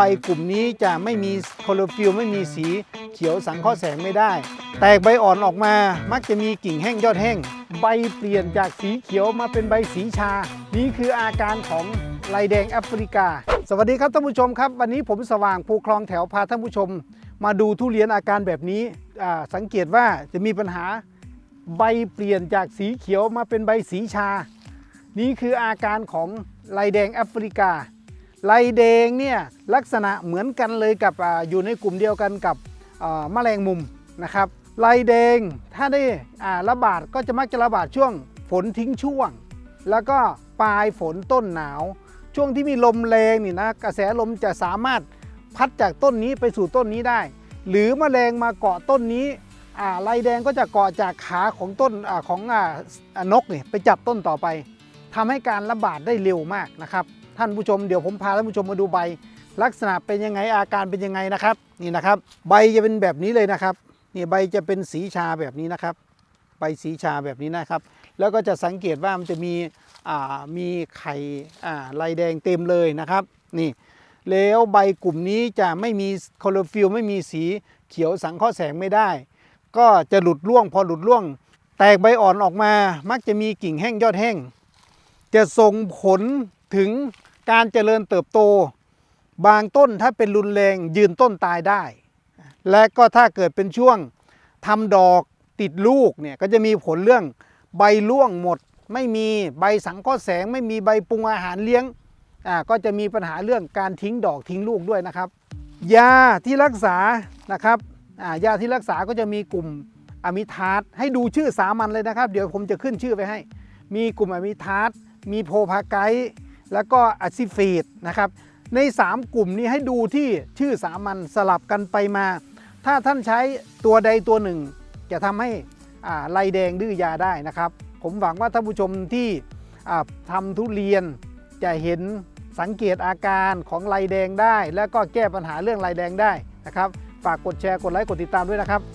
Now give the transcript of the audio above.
บกลุ่มนี้จะไม่มีโคลอโรฟิลไม่มีสีเขียวสังเคราะห์แสงไม่ได้ แตกใบอ่อนออกมามักจะมีกิ่งแห้งยอดแห้ง ใบเปลี่ยนจากสีเขียวมาเป็นใบสีชา นี่คืออาการของลายแดงแอฟริกา สวัสดีครับท่านผู้ชมครับ วันนี้ผมสว่างภูคลองแถวพาท่านผู้ชม มาดูทุเรียนอาการแบบนี้อ่าสังเกตว่าจะมีปัญหาใบเปลี่ยนจากสีเขียวมาเป็นใบสีชา นี่คืออาการของลายแดงแอฟริกา ลายแดงเนี่ยลักษณะเหมือนกันเลยกับออยู่ในกลุ่มเดียวกันกับอ่าแมลงมุมนะครับลายแดงถ้าได้ระบาดก็จะมักจะระบาดช่วงฝนทิ้งช่วง แล้วก็ปลายฝนต้นหนาว ช่วงที่มีลมแรงนี่นะกระแสลมจะสามารถพัดจากต้นนี้ไปสู่ต้นนี้ได้ หรือแมลงมาเกาะต้นนี้อ่าลายแดงก็จะเกาะจากขาของต้นอของอนกนี่ไปจับต้นต่อไป ทำให้การระบาดได้เร็วมากนะครับ ท่านผู้ชมเดี๋ยวผมพาท่านผู้ชมมาดูใบ ลักษณะเป็นยังไงอาการเป็นยังไงนะครับ นี่นะครับ ใบจะเป็นแบบนี้เลยนะครับนี่ใบจะเป็นสีชาแบบนี้นะครับ ใบสีชาแบบนี้นะครับ แล้วก็จะสังเกตว่ามันจะมีมีไข่ลายแดงเต็มเลยนะครับ นี่แล้วใบกลุ่มนี้จะไม่มีคลอโรฟิลไม่มีสีเขียวสังเคราะห์แสงไม่ได้ ก็จะหลุดร่วงพอหลุดร่วง แตกใบอ่อนออกมามักจะมีกิ่งแห้งยอดแห้ง จะส่งผลถึงการเจริญเติบโต บางต้นถ้าเป็นรุนแรงยืนต้นตายได้ และก็ถ้าเกิดเป็นช่วงทำดอกติดลูกเนี่ยก็จะมีผลเรื่องใบร่วงหมด ไม่มีใบสังเคราะห์แสง ไม่มีใบปรุงอาหารเลี้ยงอ่าก็จะมีปัญหาเรื่องการทิ้งดอกทิ้งลูกด้วยนะครับ ยาที่รักษานะครับอ่ายาที่รักษาก็จะมีกลุ่มอะมิทาสให้ดูชื่อสามัญเลยนะครับ เดี๋ยวผมจะขึ้นชื่อไปให้ มีกลุ่มอะมิทาส มีโพพาไกต์แล้วก็อะซิฟีดนะครับ ใน 3 กลุ่มนี้ให้ดูที่ชื่อสามัญสลับกันไปมา ถ้าท่านใช้ตัวใดตัวหนึ่ง จะทำให้ลายแดงดื้อยาได้นะครับ ผมหวังว่าท่านผู้ชมที่อ่าทำทุเรียนจะเห็นสังเกตอาการของลายแดงได้ แล้วก็แก้ปัญหาเรื่องลายแดงได้นะครับ ฝากกดแชร์กดไลค์กดติดตามด้วยนะครับ